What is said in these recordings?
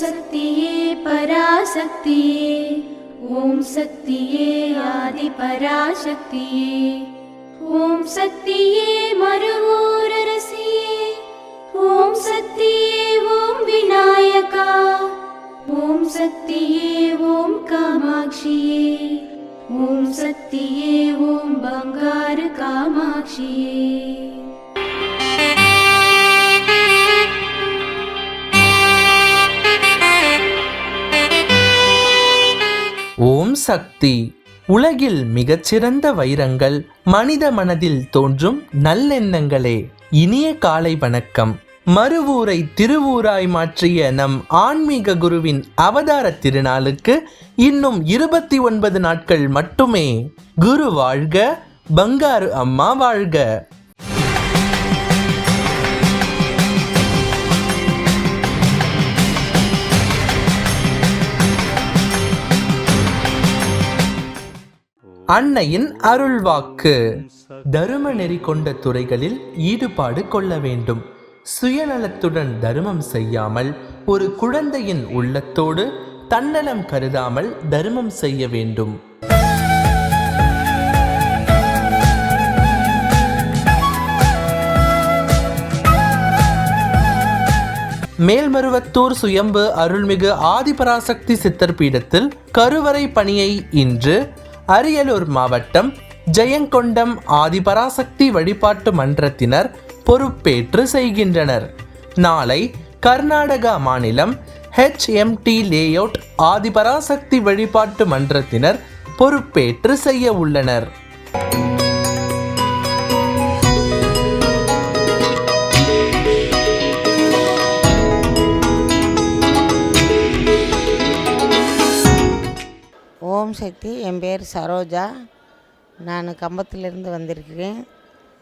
शक्तिये पराशक्तिये। ॐ शक्तिये आदिपराशक्तिये। ॐ शक्तिये मरुवोररसिये ॐ शक्तिये ॐ विनायका। ॐ शक्तिये ॐ कामाक्षिये। ॐ शक्तिये ॐ बङ्गारकामाक्षिये சக்தி. உலகில் மிகச்சிறந்த வைரங்கள் மனித மனதில் தோன்றும் நல்லெண்ணங்களே. இனிய காலை வணக்கம். மறுவூரை திருவூராய் மாற்றிய நம் ஆன்மீக குருவின் அவதார திருநாளுக்கு இன்னும் இருபத்தி ஒன்பது நாட்கள் மட்டுமே. குரு வாழ்க பங்காரு அம்மா வாழ்க. அன்னையின் அருள்வாக்கு. தரும நெறி கொண்ட துறைகளில் ஈடுபாடு கொள்ள வேண்டும். சுயநலத்துடன் தர்மம் செய்யாமல் ஒரு குழந்தையின் உள்ளத்தோடு தன்னலம் கருதாமல் தர்மம் செய்ய வேண்டும். மேல்மருவத்தூர் சுயம்பு அருள்மிகு ஆதிபராசக்தி சித்தர் பீடத்தில் கருவறை பணியை இன்று அரியலூர் மாவட்டம் ஜெயங்கொண்டம் ஆதிபராசக்தி வழிபாட்டு மன்றத்தினர் பொறுப்பேற்று செய்கின்றனர். நாளை கர்நாடகா மாநிலம் ஹெச்எம்டி லேஅவுட் ஆதிபராசக்தி வழிபாட்டு மன்றத்தினர் பொறுப்பேற்று செய்ய உள்ளனர். ஓம் சக்தி. என் பேர் சரோஜா. நான் கம்பத்துலேருந்து வந்திருக்கிறேன்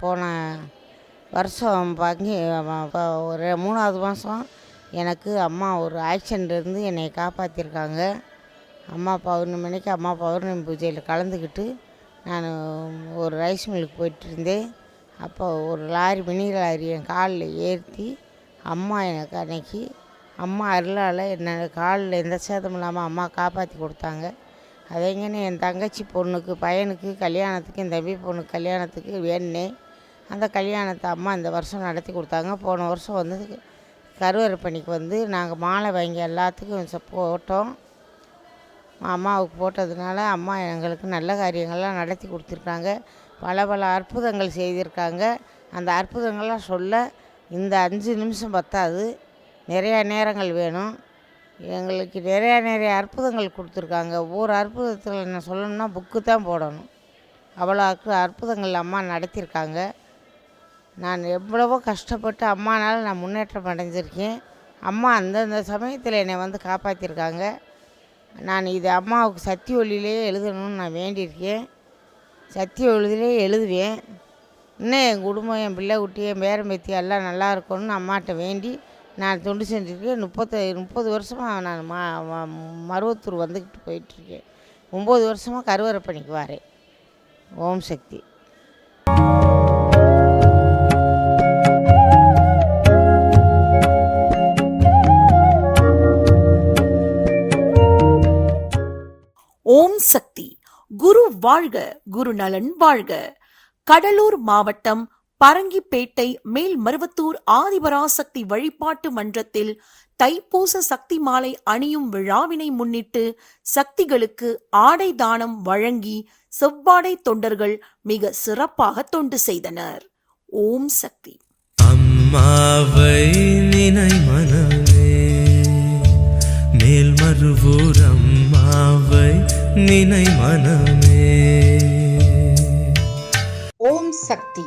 போன வருஷம் பங்கி ஒரு மூணாவது மாதம் எனக்கு அம்மா ஒரு ஆக்சிடென்ட்லேருந்து என்னை காப்பாற்றிருக்காங்க அம்மா பௌர்ணமிக்கு அம்மா பௌர்ணமி பூஜையில் கலந்துக்கிட்டு நான் ஒரு ரைஸ் மில்லுக்கு போயிட்டு இருந்தேன். அப்போ ஒரு லாரி மினி லாரி என் காலில் ஏற்றி அம்மா எனக்கு அன்னைக்கு அம்மா அருளால் என்னோடய காலில் எந்த சேதம் இல்லாமல் அம்மா காப்பாற்றி கொடுத்தாங்க. அதேங்கன்னு என் தங்கச்சி பொண்ணுக்கு பையனுக்கு கல்யாணத்துக்கு என் தம்பி பொண்ணுக்கு கல்யாணத்துக்கு வேணுனேன் அந்த கல்யாணத்தை அம்மா இந்த வருஷம் நடத்தி கொடுத்தாங்க. போன வருஷம் வந்து கருவறுப்பணிக்கு பணிக்கு வந்து நாங்கள் மாலை வாங்கி எல்லாத்துக்கும் போட்டோம். அம்மாவுக்கு போட்டதுனால அம்மா எங்களுக்கு நல்ல காரியங்கள்லாம் நடத்தி கொடுத்துருக்காங்க. பல பல அற்புதங்கள் செய்திருக்காங்க. அந்த அற்புதங்கள்லாம் சொல்ல இந்த அஞ்சு நிமிஷம் பத்தாது. நிறையா நேரங்கள் வேணும். எங்களுக்கு நிறையா நிறைய அற்புதங்கள் கொடுத்துருக்காங்க. ஒவ்வொரு அற்புதத்தில் என்ன சொல்லணும்னா புக்கு தான் போடணும். அவ்வளோ அற்புதங்கள் அம்மா நடத்தியிருக்காங்க. நான் எவ்வளவோ கஷ்டப்பட்டு அம்மானால நான் முன்னேற்றம் அடைஞ்சிருக்கேன். அம்மா அந்தந்த சமயத்தில் என்னை வந்து காப்பாற்றிருக்காங்க நான் இது அம்மாவுக்கு சக்தி ஒளியிலே எழுதணும்னு நான் வேண்டியிருக்கேன். சக்தி ஒளியிலே எழுதுவேன். இன்னும் என் குடும்பம் என் பிள்ளை குட்டி என் பேரன் பேத்தி எல்லாம் நல்லா இருக்கணும்னு அம்மாட்ட வேண்டி நான் தொண்டு செஞ்சுருக்கேன் முப்பத்து முப்பது வருஷமாக நான் மா மருவத்தூர் வந்துக்கிட்டு போயிட்டுருக்கேன். ஒம்பது வருஷமாக கருவறை பணிக்கு வரேன். ஓம் சக்தி. ஓம் சக்தி. குரு வாழ்க குரு நலன் வாழ்க. கடலூர் மாவட்டம் பரங்கிப்பேட்டை மேல்மருவத்தூர் ஆதிபராசக்தி வழிபாட்டு மன்றத்தில் தைப்பூச சக்தி மாலை அணியும் விழாவினை முன்னிட்டு சக்திகளுக்கு ஆடை தானம் வழங்கி செவ்வாடை தொண்டர்கள் மிக சிறப்பாக தொண்டு செய்தனர். ஓம் சக்தி. அம்மாவை நினை மனமே மேல்மருவூர் அம்மாவை நினை மனமே ஓம் சக்தி.